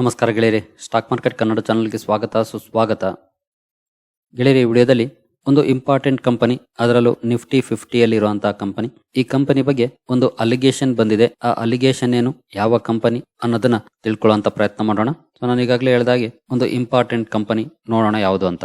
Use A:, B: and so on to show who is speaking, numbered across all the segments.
A: ನಮಸ್ಕಾರ ಗೆಳೆಯರೆ, stock market Kannada ಚಾನಲ್ಗೆ ಸ್ವಾಗತ, ಸುಸ್ವಾಗತ. ಗೆಳೆಯರೆ ವಿಡಿಯೋದಲ್ಲಿ ಒಂದು ಇಂಪಾರ್ಟೆಂಟ್ ಕಂಪನಿ, ಅದರಲ್ಲೂ ನಿಫ್ಟಿ ಫಿಫ್ಟಿಯಲ್ಲಿ ಇರುವಂತಹ ಕಂಪನಿ. ಈ ಕಂಪನಿ ಬಗ್ಗೆ ಒಂದು ಅಲಿಗೇಷನ್ ಬಂದಿದೆ. ಆ ಅಲಿಗೇಷನ್ ಏನು, ಯಾವ ಕಂಪನಿ ಅನ್ನೋದನ್ನ ತಿಳ್ಕೊಳ್ಳುವಂತ ಪ್ರಯತ್ನ ಮಾಡೋಣ. ಸೊ ನಾನು ಈಗಾಗಲೇ ಹೇಳಿದಾಗೆ ಒಂದು ಇಂಪಾರ್ಟೆಂಟ್ ಕಂಪನಿ ನೋಡೋಣ ಯಾವುದು ಅಂತ.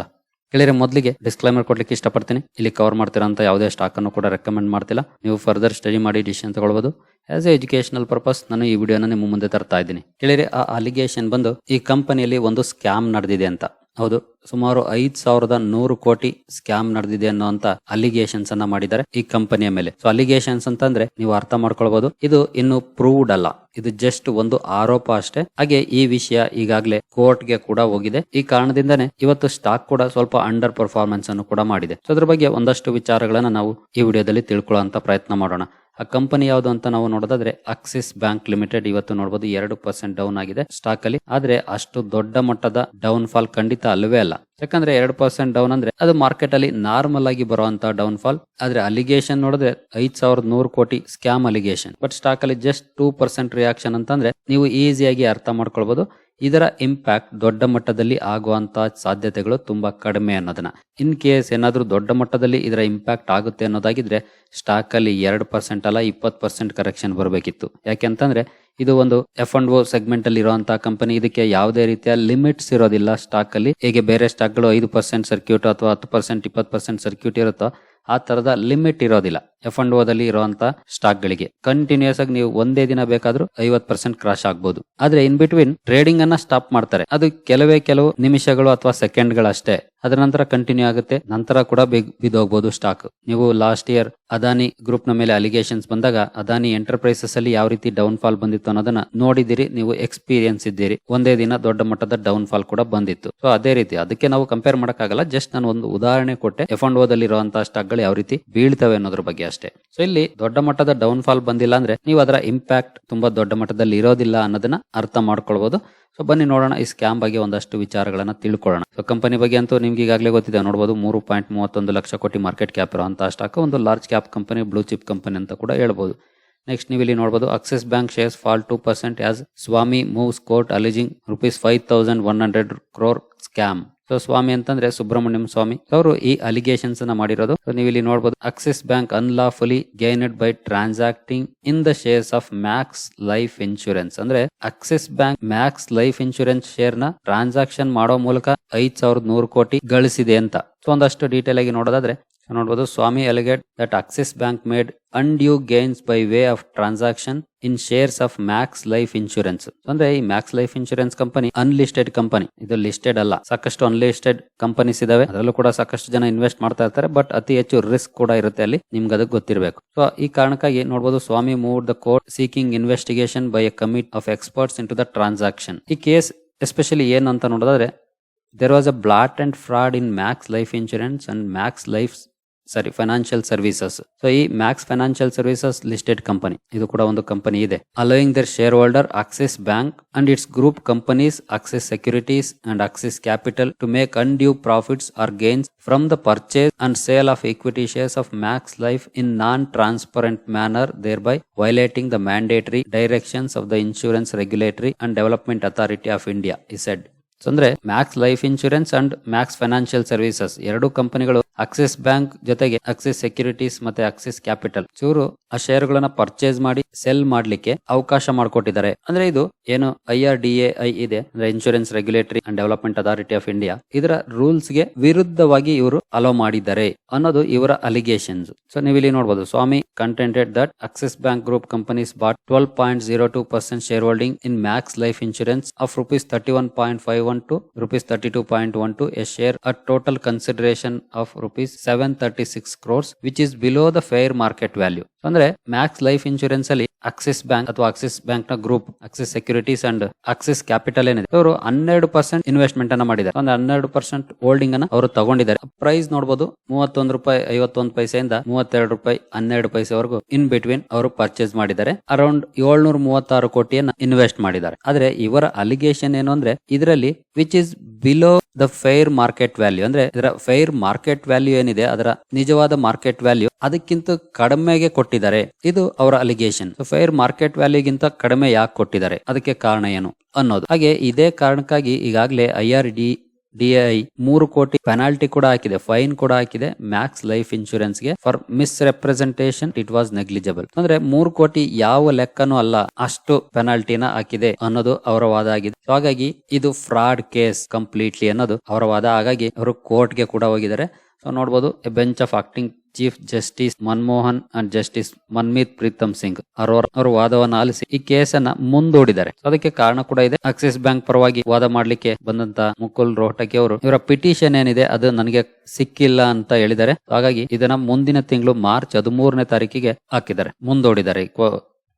A: ಗೆಳೆಯರೆ, ಮೊದಲಿಗೆ ಡಿಸ್ಕ್ಲೈಮರ್ ಕೊಡ್ಲಿಕ್ಕೆ ಇಷ್ಟಪಡ್ತೀನಿ. ಇಲ್ಲಿ ಕವರ್ ಮಾಡ್ತಿರೋ ಯಾವುದೇ ಸ್ಟಾಕ್ ಅನ್ನು ಕೂಡ ರೆಕಮೆಂಡ್ ಮಾಡ್ತಿಲ್ಲ. ನೀವು ಫರ್ದರ್ ಸ್ಟಡಿ ಮಾಡಿ ಡಿಸಿಷನ್ ತಗೊಳ್ಬಹುದು ಆಸ್ ಎ ಎಜುಕೇಶನಲ್ ಪರ್ಪಸ್ ನಾನು ಈ ವಿಡಿಯೋನ ನಿಮ್ಮ ಮುಂದೆ ತರ್ತಾ ಇದ್ದೀನಿ. ಕೇಳಿರಿ, ಆ ಅಲಿಗೇಷನ್ ಬಂದು ಈ ಕಂಪನಿಯಲ್ಲಿ ಒಂದು ಸ್ಕ್ಯಾಮ್ ನಡೆದಿದೆ ಅಂತ. ಹೌದು, ಸುಮಾರು ಐದ್ ಸಾವಿರದ ನೂರು ಕೋಟಿ ಸ್ಕ್ಯಾಮ್ ನಡೆದಿದೆ ಅನ್ನುವಂತ ಅಲಿಗೇಷನ್ಸ್ ಅನ್ನ ಮಾಡಿದ್ದಾರೆ ಈ ಕಂಪನಿಯ ಮೇಲೆ. ಸೊ ಅಲಿಗೇಷನ್ಸ್ ಅಂತಂದ್ರೆ ನೀವು ಅರ್ಥ ಮಾಡ್ಕೊಳ್ಬಹುದು ಇದು ಇನ್ನು ಪ್ರೂವ್ಡ್ ಅಲ್ಲ. ಇದು ಜಸ್ಟ್ ಒಂದು ಆರೋಪ ಅಷ್ಟೇ. ಹಾಗೆ ಈ ವಿಷಯ ಈಗಾಗಲೇ ಕೋರ್ಟ್ಗೆ ಕೂಡ ಹೋಗಿದೆ. ಈ ಕಾರಣದಿಂದನೇ ಇವತ್ತು ಸ್ಟಾಕ್ ಕೂಡ ಸ್ವಲ್ಪ ಅಂಡರ್ ಪರ್ಫಾರ್ಮೆನ್ಸ್ ಅನ್ನು ಕೂಡ ಮಾಡಿದೆ. ಸೊ ಅದ್ರ ಬಗ್ಗೆ ಒಂದಷ್ಟು ವಿಚಾರಗಳನ್ನ ನಾವು ಈ ವಿಡಿಯೋದಲ್ಲಿ ತಿಳ್ಕೊಳ್ಳೋ ಪ್ರಯತ್ನ ಮಾಡೋಣ. ಆ ಕಂಪನಿ ಯಾವುದು ಅಂತ ನಾವು ನೋಡೋದಾದ್ರೆ ಆಕ್ಸಿಸ್ ಬ್ಯಾಂಕ್ ಲಿಮಿಟೆಡ್ ಇವತ್ತು ನೋಡಬಹುದು ಎರಡು ಪರ್ಸೆಂಟ್ ಡೌನ್ ಆಗಿದೆ ಸ್ಟಾಕ್ ಅಲ್ಲಿ. ಆದ್ರೆ ಅಷ್ಟು ದೊಡ್ಡ ಮಟ್ಟದ ಡೌನ್ ಫಾಲ್ ಖಂಡಿತ ಅಲ್ಲವೇ ಅಲ್ಲ. ಯಾಕಂದ್ರೆ ಎರಡು ಪರ್ಸೆಂಟ್ ಡೌನ್ ಅಂದ್ರೆ ಅದು ಮಾರ್ಕೆಟ್ ಅಲ್ಲಿ ನಾರ್ಮಲ್ ಆಗಿ ಬರುವಂತ ಡೌನ್ ಫಾಲ್ ಆದ್ರೆ ಅಲಿಗೇಷನ್ ನೋಡಿದ್ರೆ ಐದ್ ಸಾವಿರದ ನೂರು ಕೋಟಿ ಸ್ಕ್ಯಾಮ್ ಅಲಿಗೇಷನ್ ಬಟ್ ಸ್ಟಾಕ್ ಅಲ್ಲಿ ಜಸ್ಟ್ ಟೂ ಪರ್ಸೆಂಟ್ ರಿಯಾಕ್ಷನ್ ಅಂತಂದ್ರೆ ನೀವು ಈಸಿಯಾಗಿ ಅರ್ಥ ಮಾಡ್ಕೊಳ್ಬಹುದು ಇದರ ಇಂಪ್ಯಾಕ್ಟ್ ದೊಡ್ಡ ಮಟ್ಟದಲ್ಲಿ ಆಗುವಂತ ಸಾಧ್ಯತೆಗಳು ತುಂಬಾ ಕಡಿಮೆ ಅನ್ನೋದನ್ನ. ಇನ್ ಕೇಸ್ ಏನಾದರೂ ದೊಡ್ಡ ಮಟ್ಟದಲ್ಲಿ ಇದರ ಇಂಪ್ಯಾಕ್ಟ್ ಆಗುತ್ತೆ ಅನ್ನೋದಾಗಿದ್ರೆ ಸ್ಟಾಕ್ ಅಲ್ಲಿ ಎರಡು ಪರ್ಸೆಂಟ್ ಅಲ್ಲ, ಇಪ್ಪತ್ತು ಪರ್ಸೆಂಟ್ ಕರೆಕ್ಷನ್ ಬರಬೇಕಿತ್ತು. ಯಾಕೆಂತಂದ್ರೆ, ಇದು ಒಂದು ಎಫ್ ಅಂಡ್ ಓ ಸೆಗ್ಮೆಂಟ್ ಅಲ್ಲಿ ಇರುವಂತಹ ಕಂಪನಿ ಇದಕ್ಕೆ ಯಾವುದೇ ರೀತಿಯ ಲಿಮಿಟ್ಸ್ ಇರೋದಿಲ್ಲ. ಸ್ಟಾಕ್ ಅಲ್ಲಿ ಹೇಗೆ ಬೇರೆ ಸ್ಟಾಕ್ಗಳು ಐದು ಪರ್ಸೆಂಟ್ ಸರ್ಕ್ಯೂಟ್ ಅಥವಾ ಹತ್ತು ಪರ್ಸೆಂಟ್ ಇಪ್ಪತ್ತು ಪರ್ಸೆಂಟ್ ಸರ್ಕ್ಯೂಟ್ ಇರುತ್ತೋ ಆ ತರದ ಲಿಮಿಟ್ ಇರೋದಿಲ್ಲ. ಎಫ್ ಅಂಡ್ ಓದಲ್ಲಿ ಇರುವಂತ ಸ್ಟಾಕ್ ಗಳಿಗೆ ಕಂಟಿನ್ಯೂಸ್ ಆಗಿ ನೀವು ಒಂದೇ ದಿನ ಬೇಕಾದ್ರೂ ಐವತ್ ಪರ್ಸೆಂಟ್ ಕ್ರಾಶ್ ಆಗ್ಬಹುದು ಆದ್ರೆ ಇನ್ ಬಿಟ್ವೀನ್ ಟ್ರೇಡಿಂಗ್ ಅನ್ನ ಸ್ಟಾಪ್ ಮಾಡ್ತಾರೆ. ಅದು ಕೆಲವೇ ಕೆಲವು ನಿಮಿಷಗಳು ಅಥವಾ ಸೆಕೆಂಡ್ ಗಳಷ್ಟೇ ಅದರ ನಂತರ ಕಂಟಿನ್ಯೂ ಆಗುತ್ತೆ. ನಂತರ ಕೂಡ ಬಿದ್ದೋಗ್ಬೋದು ಸ್ಟಾಕ್ ನೀವು ಲಾಸ್ಟ್ ಇಯರ್ ಅದಾನಿ ಗ್ರೂಪ್ನ ಮೇಲೆ ಅಲಿಗೇಷನ್ಸ್ ಬಂದಾಗ ಅದಾನಿ ಎಂಟರ್ಪ್ರೈಸಸ್ ಅಲ್ಲಿ ಯಾವ ರೀತಿ ಡೌನ್ ಫಾಲ್ ಬಂದಿತ್ತು ಅನ್ನೋದನ್ನ ನೋಡಿದಿರಿ ನೀವು ಎಕ್ಸ್ಪೀರಿಯನ್ಸ್ ಇದ್ದೀರಿ. ಒಂದೇ ದಿನ ದೊಡ್ಡ ಮಟ್ಟದ ಡೌನ್ ಫಾಲ್ ಕೂಡ ಬಂದಿತ್ತು. ಸೊ ಅದೇ ರೀತಿ ಅದಕ್ಕೆ ನಾವು ಕಂಪೇರ್ ಮಾಡಕ್ಕಾಗಲ್ಲ. ಜಸ್ಟ್ ನಾನು ಒಂದು ಉದಾಹರಣೆ ಕೊಟ್ಟೆ. ಎಫ್ ಅಂಡ್ ಓದಲ್ಲಿ ಇರುವಂತಹ ಸ್ಟಾಕ್ ಯಾವ ರೀತಿ ಬೀಳ್ತವೆ ಅನ್ನೋದ್ರ ಬಗ್ಗೆ ಅಷ್ಟೇ. ಸೊ ಇಲ್ಲಿ ದೊಡ್ಡ ಮಟ್ಟದ ಡೌನ್ ಫಾಲ್ ಬಂದಿಲ್ಲ ಅಂದ್ರೆ ನೀವು ಅದರ ಇಂಪ್ಯಾಕ್ಟ್ ತುಂಬಾ ದೊಡ್ಡ ಮಟ್ಟದಲ್ಲಿ ಇರೋದಿಲ್ಲ ಅನ್ನೋದನ್ನ ಅರ್ಥ ಮಾಡ್ಕೊಳ್ಬಹುದು ಸೊ ಬನ್ನಿ ನೋಡೋಣ ಈ ಸ್ಕ್ಯಾಮ್ ಬಗ್ಗೆ ಒಂದಷ್ಟು ವಿಚಾರಗಳನ್ನ ತಿಳ್ಕೊಳ್ಳೋಣ. ಸೊ ಕಂಪನಿ ಬಗ್ಗೆ ಅಂತೂ ನಿಮ್ಗೆ ಈಗಾಗಲೇ ಗೊತ್ತಿದೆ ನೋಡಬಹುದು ಮೂರು ಪಾಯಿಂಟ್ ಮೂವತ್ತೊಂದು ಲಕ್ಷ ಕೋಟಿ ಮಾರ್ಕೆಟ್ ಕ್ಯಾಪ್ ಇರುವಂತಹ ಸ್ಟಾಕ್ ಒಂದು large cap company blue chip company ಅಂತ ಕೂಡ ಹೇಳ್ಬಹುದು ನೆಕ್ಸ್ಟ್ ನೀವು ಇಲ್ಲಿ ನೋಡಬಹುದು Axis bank shares fall two percent as Swamy moves court alleging rupees five thousand one hundred crore scam so Swamy ಅಂತಂದ್ರೆ ಸುಬ್ರಹ್ಮಣ್ಯಂ ಸ್ವಾಮಿ. ಅವರು ಈ ಅಲಿಗೇಷನ್ಸ್ ಅನ್ನ ಮಾಡಿರೋದು. ನೀವು ಇಲ್ಲಿ ನೋಡಬಹುದು Axis bank unlawfully gained by transacting in the shares of Max Life insurance ಅಂದ್ರೆ Axis bank Max Life insurance ಶೇರ್ನ transaction ಮಾಡೋ ಮೂಲಕ ಐದ್ ಸಾವಿರದ ನೂರು ಕೋಟಿ ಗಳಿಸಿದೆ ಅಂತ. ಸೊ ಒಂದಷ್ಟು ಡೀಟೇಲ್ ಆಗಿ ನೋಡೋದಾದ್ರೆ ಸೊ ನೋಡಬಹುದು Swamy alleged that Axis bank made undue gains by way of transaction in shares of Max Life insurance ಅಂದ್ರೆ ಈ Max Life insurance company unlisted company ಇದು ಲಿಸ್ಟೆಡ್ ಅಲ್ಲ. ಸಾಕಷ್ಟು ಅನ್ಲಿಸ್ಟೆಡ್ ಕಂಪನೀಸ್ ಇದಾವೆ. ಅದರಲ್ಲೂ ಕೂಡ ಸಾಕಷ್ಟು ಜನ ಇನ್ವೆಸ್ಟ್ ಮಾಡ್ತಾ ಇರ್ತಾರೆ ಬಟ್ ಅತಿ ಹೆಚ್ಚು ರಿಸ್ಕ್ ಕೂಡ ಇರುತ್ತೆ ಅಲ್ಲಿ. ನಿಮ್ಗೆ ಅದಕ್ಕೆ ಗೊತ್ತಿರಬೇಕು. ಸೊ ಈ ಕಾರಣಕ್ಕಾಗಿ ನೋಡಬಹುದು Swamy move the court seeking investigation by a committee of experts in to the transaction ಈ ಕೇಸ್ ಎಸ್ಪೆಷಲಿ ಏನು ಅಂತ ನೋಡೋದಾದ್ರೆ was a blot and fraud in Max Life insurance and Max Life sorry financial services so ಈ Max financial services listed company ಇದು ಕೂಡ ಒಂದು company ಇದೆ. Allowing their share holder Axis bank and its group companies Axis securities and Axis capital to make undue profits or gains from the purchase and sale of equity shares of Max Life in non transparent manner thereby violating the mandatory directions of the insurance regulatory and development authority of India ಇಸೆಡ್ ಅಂದ್ರೆ Max Life insurance and Max financial services ಎರಡು ಕಂಪನಿಗಳು Axis bank ಜೊತೆಗೆ Axis securities ಮತ್ತೆ Axis capital. ಚೂರು ಆ ಶೇರ್ಗಳನ್ನ purchase ಮಾಡಿ cell ಮಾಡ್ಲಿಕ್ಕೆ ಅವಕಾಶ ಮಾಡಿಕೊಟ್ಟಿದ್ದಾರೆ. ಅಂದ್ರೆ ಇದು ಏನು I R D A I ಇದೆ, ಅಂದ್ರೆ insurance regulatory and development authority of India. ಇದರ ರೂಲ್ಸ್ಗೆ ವಿರುದ್ಧವಾಗಿ ಇವರು ಅಲೋ ಮಾಡಿದ್ದಾರೆ ಅನ್ನೋದು ಇವರ ಅಲಿಗೇಷನ್ಸ್. ಸೊ ನೀವು ಇಲ್ಲಿ ನೋಡಬಹುದು Swamy contented that Axis bank group companies bought twelve point zero two percent share holding in Max Life insurance of rupees thirty one point five one two rupees thirty two point one two a share at total consideration of rupees seven thirty six crores which is below the fair market value ಅಂದ್ರೆ Max Life insurance ಅಲ್ಲಿ Axis bank ಅಥವಾ Axis ಬ್ಯಾಂಕ್ನ group Axis securities and Axis capital ಏನಿದೆ ಅವರು ಹನ್ನೆರಡು percent investment ಅನ್ನ ಮಾಡಿದ್ದಾರೆ. ಒಂದು ಹನ್ನೆರಡು ಪರ್ಸೆಂಟ್ ಹೋಲ್ಡಿಂಗ್ ಅನ್ನ ಅವರು ತಗೊಂಡಿದ್ದಾರೆ. ಪ್ರೈಸ್ ನೋಡಬಹುದು ಮೂವತ್ತೊಂದು ರೂಪಾಯಿ ಐವತ್ತೊಂದು ಪೈಸೆಯಿಂದ ಮೂವತ್ತೆರಡು ರೂಪಾಯಿ ಹನ್ನೆರಡು ಪೈಸೆವರೆಗೂ ಇನ್ ಬಿಟ್ವೀನ್ ಅವರು ಪರ್ಚೇಸ್ ಮಾಡಿದ್ದಾರೆ. ಅರೌಂಡ್ ಏಳ್ನೂರ ಮೂವತ್ತಾರು ಕೋಟಿಯನ್ನ ಇನ್ವೆಸ್ಟ್ ಮಾಡಿದ್ದಾರೆ. ಆದ್ರೆ ಇವರ ಅಲಿಗೇಷನ್ ಏನು ಅಂದ್ರೆ, ಇದರಲ್ಲಿ which is below the fair market value ಅಂದ್ರೆ ಇದರ ಫೈರ್ ಮಾರ್ಕೆಟ್ ವ್ಯಾಲ್ಯೂ ಏನಿದೆ, ಅದರ ನಿಜವಾದ ಮಾರ್ಕೆಟ್ ವ್ಯಾಲ್ಯೂ ಅದಕ್ಕಿಂತ ಕಡಿಮೆಗೆ ಕೊಟ್ಟಿದ್ದಾರೆ. ಇದು ಅವರ ಅಲಿಗೇಷನ್ ಫೈರ್ ಮಾರ್ಕೆಟ್ ವ್ಯಾಲ್ಯೂಗಿಂತ ಕಡಿಮೆ ಯಾಕೆ ಕೊಟ್ಟಿದ್ದಾರೆ? ಅದಕ್ಕೆ ಕಾರಣ ಏನು ಅನ್ನೋದು. ಹಾಗೆ ಇದೇ ಕಾರಣಕ್ಕಾಗಿ ಈಗಾಗಲೇ ಐ ಆರ್ ಡಿ ಡಿಐ ಮೂರು ಕೋಟಿ ಪೆನಾಲ್ಟಿ ಕೂಡ ಹಾಕಿದೆ ಫೈನ್ ಕೂಡ ಹಾಕಿದೆ Max Life ಇನ್ಶೂರೆನ್ಸ್ಗೆ for misrepresentation it was negligible ಅಂದ್ರೆ ಮೂರು ಕೋಟಿ ಯಾವ ಲೆಕ್ಕನೂ ಅಲ್ಲ, ಅಷ್ಟು ಪೆನಾಲ್ಟಿನ ಹಾಕಿದೆ ಅನ್ನೋದು ಅವರ ವಾದ ಆಗಿದೆ. ಹಾಗಾಗಿ ಇದು ಫ್ರಾಡ್ ಕೇಸ್ ಕಂಪ್ಲೀಟ್ಲಿ ಅನ್ನೋದು ಅವರ ವಾದ. ಹಾಗಾಗಿ ಅವರು ಕೋರ್ಟ್ಗೆ ಕೂಡ ಹೋಗಿದ್ದಾರೆ. ಸೊ ನೋಡಬಹುದು bench of acting chief justice Manmohan and justice Manmeet Pritam Singh ಅವರ ವಾದವನ್ನು ಆಲಿಸಿ ಈ ಕೇಸನ್ನ ಮುಂದೂಡಿದ್ದಾರೆ. So, ಅದಕ್ಕೆ ಕಾರಣ ಕೂಡ ಇದೆ. ಆಕ್ಸಿಸ್ ಬ್ಯಾಂಕ್ ಪರವಾಗಿ ವಾದ ಮಾಡ್ಲಿಕ್ಕೆ ಬಂದಂತ ಮುಕುಲ್ ರೋಹಟಗಿ ಅವರು, ಇವರ ಪಿಟಿಷನ್ ಏನಿದೆ ಅದು ನನಗೆ ಸಿಕ್ಕಿಲ್ಲ ಅಂತ ಹೇಳಿದ್ದಾರೆ. ಹಾಗಾಗಿ ಇದನ್ನ ಮುಂದಿನ ತಿಂಗಳು ಮಾರ್ಚ್ ಹದಿಮೂರನೇ ತಾರೀಕಿಗೆ ಹಾಕಿದ್ದಾರೆ. ಮುಂದೂಡಿದ್ದಾರೆ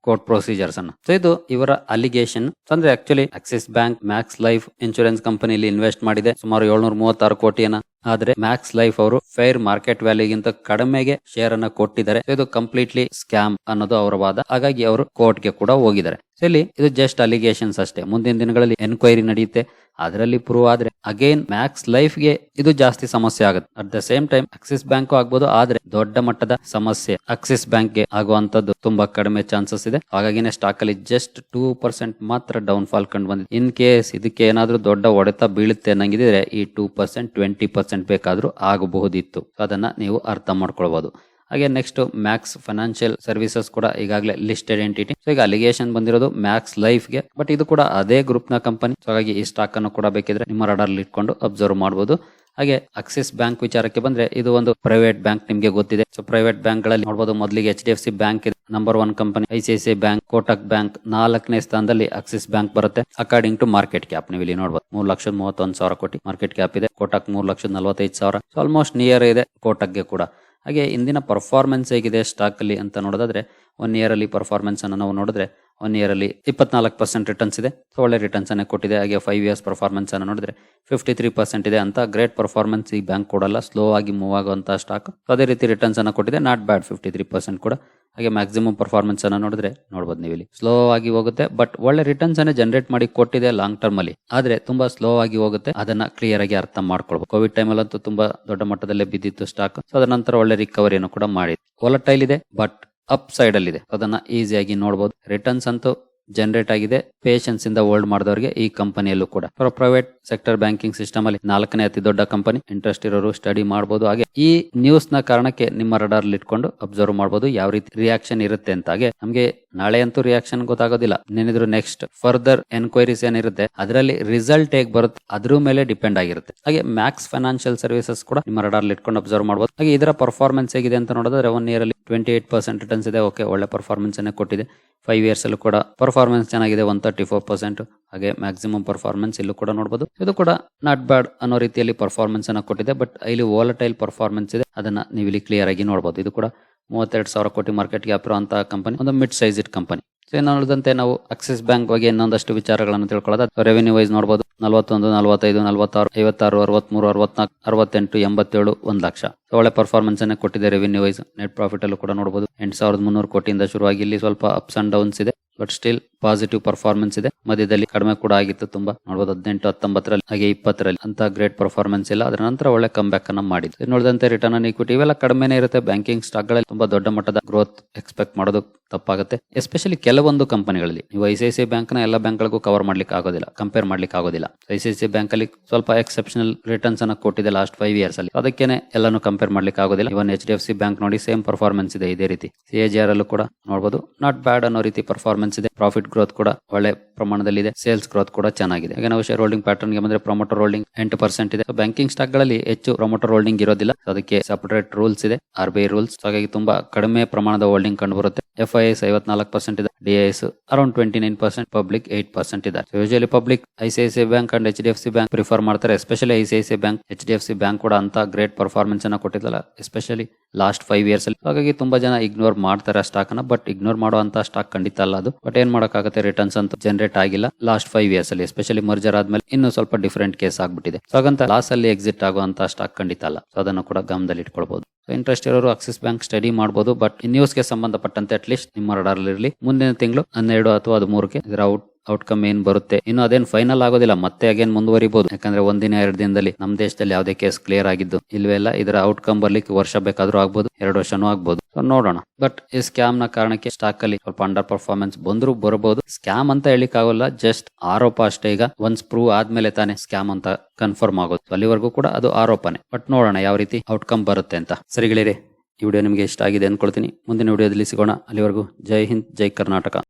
A: ಕೋರ್ಟ್ ಪ್ರೊಸೀಜರ್ಸ್ ಅನ್ನ. ಸೊ ಇದು ಇವರ ಅಲಿಗೇಷನ್ ಅಂದ್ರೆ actually Axis bank Max Life insurance ಕಂಪನಿಲಿ invest ಮಾಡಿದೆ. ಸುಮಾರು ಏಳ್ನೂರ ಮೂವತ್ತಾರು ಕೋಟಿಯನ್ನ ಆದ್ರೆ ಮ್ಯಾಕ್ಸ್ ಲೈಫ್ ಅವರು ಫೇರ್ ಮಾರ್ಕೆಟ್ ವ್ಯಾಲ್ಯೂಗಿಂತ ಕಡಿಮೆಗೆ ಶೇರ್ ಅನ್ನ ಕೊಟ್ಟಿದ್ದಾರೆ. ಇದು ಕಂಪ್ಲೀಟ್ಲಿ ಸ್ಕ್ಯಾಮ್ ಅನ್ನೋದು ಅವರ ವಾದ. ಹಾಗಾಗಿ ಅವರು ಕೋರ್ಟ್ಗೆ ಕೂಡ ಹೋಗಿದ್ದಾರೆ. ಇಲ್ಲಿ ಇದು ಜಸ್ಟ್ ಅಲಿಗೇಷನ್ಸ್ ಅಷ್ಟೇ. ಮುಂದಿನ ದಿನಗಳಲ್ಲಿ ಎನ್ಕ್ವೈರಿ ನಡೆಯುತ್ತೆ. ಅದರಲ್ಲಿ ಪ್ರೂವ್ ಆದ್ರೆ ಅಗೇನ್ ಮ್ಯಾಕ್ಸ್ ಲೈಫ್ಗೆ ಇದು ಜಾಸ್ತಿ ಸಮಸ್ಯೆ ಆಗುತ್ತೆ. At the same time Axis bank ಆಗ್ಬೋದು, ಆದ್ರೆ ದೊಡ್ಡ ಮಟ್ಟದ ಸಮಸ್ಯೆ ಆಕ್ಸಿಸ್ ಬ್ಯಾಂಕ್ಗೆ ಆಗುವಂತದ್ದು ತುಂಬಾ ಕಡಿಮೆ ಚಾನ್ಸಸ್ ಇದೆ. ಹಾಗಾಗಿನೇ ಸ್ಟಾಕ್ ಅಲ್ಲಿ ಜಸ್ಟ್ ಟೂ ಪರ್ಸೆಂಟ್ ಮಾತ್ರ ಡೌನ್ ಫಾಲ್ ಕಂಡು ಬಂದಿದೆ. ಇನ್ ಕೇಸ್ ಇದಕ್ಕೆ ಏನಾದ್ರೂ ದೊಡ್ಡ ಹೊಡೆತ ಬೀಳುತ್ತೆ ಅನ್ನಂಗಿದ್ರೆ, ಈ ಟೂ ಪರ್ಸೆಂಟ್ ಟ್ವೆಂಟಿ ಪರ್ಸೆಂಟ್ ಬೇಕಾದ್ರೂ ಆಗಬಹುದಿತ್ತು. ಅದನ್ನ ನೀವು ಅರ್ಥ ಮಾಡ್ಕೊಳ್ಬಹುದು ಹಾಗೆ ನೆಕ್ಸ್ಟ್ ಮ್ಯಾಕ್ಸ್ ಫೈನಾನ್ಷಿಯಲ್ ಸರ್ವಿಸಸ್ ಕೂಡ ಈಗಾಗಲೇ ಲಿಸ್ಟೆಡ್ ಎಂಟಿಟಿ ಸೊ ಈಗ ಅಲಿಗೇಷನ್ ಬಂದಿರೋದು ಮ್ಯಾಕ್ಸ್ ಲೈಫ್ಗೆ. ಬಟ್ ಇದು ಕೂಡ ಅದೇ ಗ್ರೂಪ್ನ ಕಂಪನಿ ಸೊ ಹಾಗಾಗಿ ಈ ಸ್ಟಾಕ್ ಅನ್ನು ಕೂಡ ಬೇಕಿದ್ರೆ ನಿಮ್ಮ ರಡಾರ್ ಇಟ್ಕೊಂಡು ಅಬ್ಸರ್ವ್ ಮಾಡಬಹುದು ಹಾಗೆ ಆಕ್ಸಿಸ್ ಬ್ಯಾಂಕ್ ವಿಚಾರಕ್ಕೆ ಬಂದ್ರೆ ಇದು ಒಂದು ಪ್ರೈವೇಟ್ ಬ್ಯಾಂಕ್ ನಿಮಗೆ ಗೊತ್ತಿದೆ. ಸೊ ಪ್ರೈವೇಟ್ ಬ್ಯಾಂಕ್ಗಳಲ್ಲಿ ನೋಡಬಹುದು ಮೊದಲಿಗೆ H D F C bank ಇದೆ. Number one company I C I C bank Kotak bank ನಾಲ್ಕನೇ ಸ್ಥಾನದಲ್ಲಿ ಆಕ್ಸಿಸ್ ಬ್ಯಾಂಕ್ ಬರುತ್ತೆ. ಅಕಾರ್ಡಿಂಗ್ ಟು ಮಾರ್ಕೆಟ್ ಕ್ಯಾಪ್ ನೀವು ಇಲ್ಲಿ ನೋಡಬಹುದು ಮೂರು ಲಕ್ಷದ ಮೂವತ್ತೊಂದು ಸಾವಿರ ಕೋಟಿ ಮಾರ್ಕೆಟ್ ಕ್ಯಾಪ್ ಇದೆ. ಕೋಟಕ್ ಮೂರು ಲಕ್ಷದ ನಲವತ್ತೈದು ಸಾವಿರ. ಸೊ ಆಲ್ಮೋಸ್ಟ್ ನಿಯರ್ ಇದೆ ಕೋಟಕ್ಗೆ ಕೂಡ. ಹಾಗೆ ಇಂದಿನ ಪರ್ಫಾರ್ಮೆನ್ಸ್ ಹೇಗಿದೆ ಸ್ಟಾಕಲ್ಲಿ ಅಂತ ನೋಡೋದಾದ್ರೆ ಒನ್ ಇಯರಲ್ಲಿ ಪರ್ಫಾರ್ಮೆನ್ಸನ್ನು ನಾವು ನೋಡಿದ್ರೆ ಒನ್ ಇಯರಲ್ಲಿ ಇಪ್ಪತ್ನಾಲ್ಕು ಪರ್ಸೆಂಟ್ ರಿಟರ್ನ್ಸ್ ಇದೆ. ಸೊ ಒಳ್ಳೆ ರಿಟರ್ನ್ಸ್ ಕೊಟ್ಟಿದೆ. ಹಾಗೆ ಫೈವ್ ಇಯರ್ಸ್ ಪರ್ಫಾರ್ಮೆನ್ಸ್ ಅನ್ನು ನೋಡಿದ್ರೆ ಫಿಫ್ಟಿ ತ್ರೀ ಪರ್ಸೆಂಟ್ ಇದೆ ಅಂತ ಗ್ರೇಟ್ ಪರ್ಫಾರ್ಮೆನ್ಸ್ ಈ ಬ್ಯಾಂಕ್ ಕೊಡಲ್ಲ. ಸ್ಲೋ ಆಗಿ ಮೂವ್ ಆಗುವಂತಹ ಸ್ಟಾಕ್ ಅದೇ ರೀತಿ ರಿಟರ್ನ್ಸ್ ಅನ್ನು ಕೊಟ್ಟಿದೆ. Not bad fifty three percent ಕೂಡ. ಹಾಗೆ ಮ್ಯಾಕ್ಸಿಮಮ್ ಪರ್ಫಾರ್ಮೆನ್ಸ್ ಅನ್ನ ನೋಡಿದ್ರೆ ನೋಡಬಹುದು ನೀವು ಇಲ್ಲಿ ಸ್ಲೋ ಆಗಿ ಹೋಗುತ್ತೆ ಬಟ್ ಒಳ್ಳೆ ರಿಟರ್ನ್ಸ್ ಅನ್ನ ಜನರೇಟ್ ಮಾಡಿ ಕೊಟ್ಟಿದೆ ಲಾಂಗ್ ಟರ್ಮ್ ಅಲ್ಲಿ. ಆದ್ರೆ ತುಂಬಾ ಸ್ಲೋ ಆಗಿ ಹೋಗುತ್ತೆ, ಅದನ್ನ ಕ್ಲಿಯರ್ ಆಗಿ ಅರ್ಥ ಮಾಡ್ಕೊಳ್ಬಹುದು ಕೋವಿಡ್ ಟೈಮ್ ಅಲ್ಲಂತೂ ತುಂಬಾ ದೊಡ್ಡ ಮಟ್ಟದಲ್ಲೇ ಬಿದ್ದಿತ್ತು ಸ್ಟಾಕ್ ಸೊ ಅದರ ನಂತರ ಒಳ್ಳೆ ರಿಕವರಿಯನ್ನು ಕೂಡ ಮಾಡಿದೆ ಒಲಟೈಲ್ ಇದೆ ಬಟ್ ಅಪ್ ಸೈಡ್ ಅಲ್ಲಿ ಇದೆ ಅದನ್ನ ಈಸಿಯಾಗಿ ನೋಡಬಹುದು ರಿಟರ್ನ್ಸ್ ಅಂತೂ ಜನರೇಟ್ ಆಗಿದೆ. ಪೇಷನ್ಸ್ ಇಂದ ಹೋಲ್ಡ್ ಮಾಡಿದವರಿಗೆ ಈ ಕಂಪನಿಯಲ್ಲೂ ಕೂಡ. ಪ್ರೈವೇಟ್ ಸೆಕ್ಟರ್ ಬ್ಯಾಂಕಿಂಗ್ ಸಿಸ್ಟಮ್ ಅಲ್ಲಿ ನಾಲ್ಕನೇ ಅತಿ ದೊಡ್ಡ ಕಂಪನಿ ಇಂಟ್ರೆಸ್ಟ್ ಇರೋರು ಸ್ಟಡಿ ಮಾಡಬಹುದು ಹಾಗೆ ಈ ನ್ಯೂಸ್ನ ಕಾರಣಕ್ಕೆ ನಿಮ್ಮ ರಡಾರ್ ಇಟ್ಕೊಂಡು ಅಬ್ಸರ್ವ್ ಮಾಡಬಹುದು ಯಾವ ರೀತಿ ರಿಯಾಕ್ಷನ್ ಇರುತ್ತೆ ಅಂತ. ಹಾಗೆ ನಮಗೆ ನಾಳೆ ಅಂತೂ ರಿಯಾಕ್ಷನ್ ಗೊತ್ತಾಗೋದಿಲ್ಲ. ಏನಿದ್ರು ನೆಕ್ಸ್ಟ್ ಫರ್ದರ್ ಎನ್ಕ್ವೈರೀಸ್ ಏನಿರುತ್ತೆ, ಅದರಲ್ಲಿ ರಿಸಲ್ಟ್ ಹೇಗೆ ಬರುತ್ತೆ, ಅದ್ರ ಮೇಲೆ ಡಿಪೆಂಡ್ ಆಗಿರುತ್ತೆ. ಹಾಗೆ ಮ್ಯಾಕ್ಸ್ ಫೈನಾನ್ಷಿಯಲ್ ಸರ್ವಿಸಸ್ ಕೂಡ ನಿಮ್ಮ ರಡಾರ್ ಇಟ್ಕೊಂಡು ಅಬ್ಸರ್ವ್ ಮಾಡಬಹುದು ಹಾಗೆ ಇದರ ಪರ್ಫಾರ್ಮೆನ್ಸ್ ಹೇಗಿದೆ ಅಂತ ನೋಡಿದ್ರೆ ಒನ್ ಇಯರ್ ಅಲ್ಲಿ ಟ್ವೆಂಟಿ ಏಟ್ ಪರ್ಸೆಂಟ್ ರಿಟರ್ನ್ಸ್ ಇದೆ ಓಕೆ ಒಳ್ಳೆ ಪರ್ಫಾರ್ಮೆನ್ಸ್ ಅನ್ನೇ ಕೊಟ್ಟಿದೆ. ಫೈವ್ ಇಯರ್ಸ್ ಅಲ್ಲೂ ಕೂಡ ಪರ್ಫಾರ್ಮೆನ್ಸ್ ಚೆನ್ನಾಗಿದೆ ಒನ್ ತರ್ಟಿ ಫೋರ್ ಪರ್ಸೆಂಟ್ ಹಾಗೆ ಮ್ಯಾಕ್ಸಿಮಮ್ ಪರ್ಫಾರ್ಮೆನ್ಸ್ ಇಲ್ಲೂ ಕೂಡ ನೋಡಬಹುದು ಇದು ಕೂಡ ನಾಟ್ ಬ್ಯಾಡ್ ಅನ್ನೋ ರೀತಿಯಲ್ಲಿ ಪರ್ಫಾರ್ಮೆನ್ಸ್ ಅನ್ನ ಕೊಟ್ಟಿದೆ ಬಟ್ ಇಲ್ಲಿ ವಾಲಟೈಲ್ ಪರ್ಫಾರ್ಮೆನ್ಸ್ ಇದೆ, ಅದನ್ನ ನೀವು ಇಲ್ಲಿ ಕ್ಲಿಯರ್ ಆಗಿ ನೋಡಬಹುದು ಇದು ಕೂಡ ಮೂವತ್ತೆರಡು ಸಾವಿರ ಕೋಟಿ ಮಾರ್ಕೆಟ್ ಗ್ಯಾಪ್ ಇರುವಂತಹ ಕಂಪನಿ ಒಂದು mid size it company so ಏನು ನೋಡಿದಂತೆ ನಾವು ಆಕ್ಸಿಸ್ ಬ್ಯಾಂಕ್ ಬಗ್ಗೆ ಇನ್ನೊಂದಷ್ಟು ವಿಚಾರಗಳನ್ನು ತಿಳ್ಕೊಳ್ಳೋದು. ರೆವೆನ್ಯೂ ವೈಸ್ ನೋಡಬಹುದು ನಲವತ್ತೊಂದು, ನಲವತ್ತೈದು, ನಲವತ್ತಾರು, ಐವತ್ತಾರು ಅರವತ್ಮೂರು ಅರವತ್ನಾಲ್ಕು ಅರವತ್ತೆಂಟು, ಎಂಬತ್ತೇಳು, ಒಂದು ಲಕ್ಷ. ಒಳ್ಳೆ ಪರ್ಫಾರ್ಮೆನ್ಸ್ ಅನ್ನ ಕೊಟ್ಟಿದೆ ರೆವೆನ್ಯೂ ವೈಸ್ ನೆಟ್ ಪ್ರಾಫಿಟ್ ಅಲ್ಲೂ ಕೂಡ ನೋಡಬಹುದು ಎಂಟು ಸಾವಿರದ ಮುನ್ನೂರು ಕೋಟಿಯಿಂದ ಶುರುವಾಗಿ ಇಲ್ಲಿ ಸ್ವಲ್ಪ ಅಪ್ಸ್ ಅಂಡ್ ಡೌನ್ಸ್ ಇದೆ. ಬಟ್ ಸ್ಟಿಲ್ ಪಾಸಿಟಿವ್ ಪರ್ಫಾರ್ಮೆನ್ಸ್ ಇದೆ. ಮಧ್ಯದಲ್ಲಿ ಕಡಿಮೆ ಕೂಡ ಆಗಿತ್ತು ತುಂಬಾ. ನೋಡಬಹುದು ಹದಿನೆಂಟು, ಹತ್ತೊಂಬತ್ತರಲ್ಲಿ, ಹಾಗೆ ಇಪ್ಪತ್ತರಲ್ಲಿ. ಅಂತ ಗ್ರೇಟ್ ಪರ್ಫಾರ್ಮೆನ್ಸ್ ಇಲ್ಲ. ಅದರ ನಂತರ ಒಳ್ಳೆ ಕಮ್ ಬ್ಯಾಕ್ ಅನ್ನ ಮಾಡಿದ್ದು. ನೋಡಿದಂತೆ ರಿಟರ್ನ್ ಆನ್ ಇಕ್ವಿಟಿ ಇವೆಲ್ಲ ಕಡಿಮೆನೇ ಇರುತ್ತೆ. ಬ್ಯಾಂಕಿಂಗ್ ಸ್ಟಾಕ್ಗಳಲ್ಲಿ ತುಂಬಾ ದೊಡ್ಡ ಮಟ್ಟದ ಗ್ರೋತ್ ಎಕ್ಸ್ಪೆಕ್ಟ್ ಮಾಡೋದು ತಪ್ಪಾಗುತ್ತೆ. ಎಸ್ಪೆಷಲಿ ಕೆಲವೊಂದು ಕಂಪನಿಗಳಲ್ಲಿ. ನೀವು ಐ ಸಿ ಐ ಸಿ ಬ್ಯಾಂಕ್ನ ಎಲ್ಲ ಬ್ಯಾಂಕ್ಗಳಿಗೂ ಕವರ್ ಮಾಡ್ಲಿಕ್ಕೆ ಆಗೋದಿಲ್ಲ. ಕಂಪೇರ್ ಮಾಡ್ಲಿಕ್ಕೆ ಆಗೋದಿಲ್ಲ. I C I C bank ಅಲ್ಲಿ ಸ್ವಲ್ಪ ಎಕ್ಸೆಪ್ಷನಲ್ ರಿಟರ್ನ್ಸ್ ಅನ್ನು ಕೊಟ್ಟಿದೆ ಲಾಸ್ಟ್ ಫೈವ್ ಇಯರ್ಸ್ ಅಲ್ಲಿ. ಅದಕ್ಕೇನೆ ಎಲ್ಲಾನು ಕಂಪೇರ್ ಮಾಡ್ಲಿಕ್ಕೆ ಆಗೋದಿಲ್ಲ. Even H D F C bank ನೋಡಿ ಸೇಮ್ ಪರ್ಫಾರ್ಮೆನ್ಸ್ ಇದೆ ಇದೇ ರೀತಿ. ಸಿ ಎ ಜಿ ಆರ್ ಅಲ್ಲೂ ಕೂಡ ನೋಡಬಹುದು ನಾಟ್ ಬ್ಯಾಡ್ ಅನ್ನೋ ರೀತಿ ಪರ್ಫಾರ್ಮೆನ್ಸ್ ಇದೆ. ಪ್ರಾಫಿಟ್ ಗ್ರೋತ್ ಕೂಡ ಒಳ್ಳೆ ಪ್ರಮಾಣದಲ್ಲಿ ಇದೆ ಸೇಲ್ಸ್ ಗ್ರೋತ್ ಕೂಡ ಚೆನ್ನಾಗಿದೆ. ಹಾಗೆ ನಾವು ಶೇರ್ ಹೋಲ್ಡಿಂಗ್ ಪ್ಯಾಟರ್ನ್ಗೆ ಬಂದ್ರೆ ಪ್ರೊಮೋಟರ್ ಹೋಲ್ಡಿಂಗ್ ಎಂಟು ಪರ್ಸೆಂಟ್ ಇದೆ. ಬ್ಯಾಂಕಿಂಗ್ ಸ್ಟಾಕ್ಗಳಲ್ಲಿ ಹೆಚ್ಚು ಪ್ರೊಮೋಟರ್ ಹೋಲ್ಡಿಂಗ್ ಇರೋದಿಲ್ಲ. ಅದಕ್ಕೆ ಸಪರೇಟ್ ರೂಲ್ಸ್ ಇದೆ. ಆರ್ ಬಿ ಐ ರೂಲ್ಸ್ ಹಾಗಾಗಿ ತುಂಬಾ ಕಡಿಮೆ ಪ್ರಮಾಣದ ಹೋಲ್ಡಿಂಗ್ ಕಂಡು ಬರುತ್ತೆ ಎಫ್ ಐ ಎಸ್ ಐವತ್ನಾಲ್ಕು ಪರ್ಸೆಂಟ್ ಇದೆ. D I S around twenty nine percent public eight percent ಇದೆ usually public I C I C bank and H D F C bank prefer ಮಾಡ್ತಾರೆ. Especially I C I C bank H D F C bank ಕೂಡ ಅಂತ great performance ಅನ್ನ ಕೊಟ್ಟಿದ್ದಲ್ಲ. Especially last five years ಅಲ್ಲಿ. ಹಾಗಾಗಿ ತುಂಬಾ ಜನ ignore ಮಾಡ್ತಾರೆ ಸ್ಟಾಕ್ ಅನ್ನ ಬಟ್ ಇಗ್ನೋರ್ ಮಾಡುವಂತ ಸ್ಟಾಕ್ ಖಂಡಿತ ಅಲ್ಲ ಅದು. ಬಟ್ ಏನ್ ಮಾಡೋಕ್ಕಾಗುತ್ತೆ? ರಿಟರ್ನ್ಸ್ ಅಂತ ಜನರೇಟ್ ಆಗಿಲ್ಲ. ಲಾಸ್ಟ್ ಫೈವ್ ಇಯರ್ಸ್ ಅಲ್ಲಿ ಎಸ್ಪೆಷಲಿ ಮರ್ಜರ್ ಆದ್ಮೇಲೆ ಇನ್ನು ಸ್ವಲ್ಪ ಡಿಫರೆಂಟ್ ಕೇಸ್ ಆಗ್ಬಿಟ್ಟಿದೆ. ಸೊ ಹಾಗಂತ ಲಾಸ್ ಅಲ್ಲಿ ಎಕ್ಸಿಟ್ ಆಗುವಂತ ಸ್ಟಾಕ್ ಖಂಡಿತ ಅಲ್ಲ. ಸೊ ಅದನ್ನು ಕೂಡ ಗಮನದಲ್ಲಿ ಇಟ್ಕೊಳ್ಬಹುದು ಇಂಟ್ರೆಸ್ಟ್ ಇರೋರು ಆಕ್ಸಿಸ್ ಬ್ಯಾಂಕ್ ಸ್ಟಡಿ ಮಾಡಬಹುದು ಬಟ್ ನ್ಯೂಸ್ಗೆ ಸಂಬಂಧಪಟ್ಟಂತೆ ಅಟ್ಲೀಸ್ಟ್ ನಿಮ್ಮ ರಡಾರ್ ಇರಲಿ ಮುಂದಿನ ತಿಂಗಳು ಹನ್ನೆರಡು ಅಥವಾ ಹದಿಮೂರಕ್ಕೆ ಇದರ ಔಟ್ ಔಟ್ಕಮ್ ಏನ್ ಬರುತ್ತೆ? ಇನ್ನು ಅದೇನ್ ಫೈನಲ್ ಆಗೋದಿಲ್ಲ, ಮತ್ತೆ ಅಗೇನ್ ಮುಂದುವರಿಬಹುದು ಯಾಕಂದ್ರೆ ಒಂದಿನ ಎರಡು ದಿನದಲ್ಲಿ ನಮ್ಮ ದೇಶದಲ್ಲಿ ಯಾವುದೇ ಕೇಸ್ ಕ್ಲಿಯರ್ ಆಗಿದ್ದು ಇಲ್ವೆಲ್ಲ ಇದರ ಔಟ್ಕಮ್ ಬರ್ಲಿಕ್ಕೆ ವರ್ಷ ಬೇಕಾದ್ರೂ ಆಗ್ಬಹುದು ಎರಡು ವರ್ಷನೂ ಆಗ್ಬಹುದು ನೋಡೋಣ. ಬಟ್ ಈ ಸ್ಕ್ಯಾಮ್ನ ಕಾರಣಕ್ಕೆ ಸ್ಟಾಕ್ ಅಲ್ಲಿ ಸ್ವಲ್ಪ ಅಂಡರ್ ಪರ್ಫಾರ್ಮೆನ್ಸ್ ಬಂದ್ರು ಬರಬಹುದು. ಸ್ಕ್ಯಾಮ್ ಅಂತ ಹೇಳಿಕ್ ಆಗೋಲ್ಲ ಜಸ್ಟ್ ಆರೋಪ ಅಷ್ಟೇ ಈಗ. ಒನ್ಸ್ ಪ್ರೂವ್ ಆದ್ಮೇಲೆ ತಾನೇ ಸ್ಕ್ಯಾಮ್ ಅಂತ ಕನ್ಫರ್ಮ್ ಆಗೋದು. ಅಲ್ಲಿವರೆಗೂ ಕೂಡ ಅದು ಆರೋಪನೆ. ಬಟ್ ನೋಡೋಣ ಯಾವ ರೀತಿ ಔಟ್ಕಮ್ ಬರುತ್ತೆ ಅಂತ. ಸರಿಗಳಿರಿ ಈ ವಿಡಿಯೋ ನಿಮಗೆ ಇಷ್ಟ ಆಗಿದೆ ಅನ್ಕೊಳ್ತೀನಿ. ಮುಂದಿನ ವಿಡಿಯೋದಲ್ಲಿ ಸಿಗೋಣ. ಅಲ್ಲಿವರೆಗೂ ಜೈ ಹಿಂದ್, ಜೈ ಕರ್ನಾಟಕ.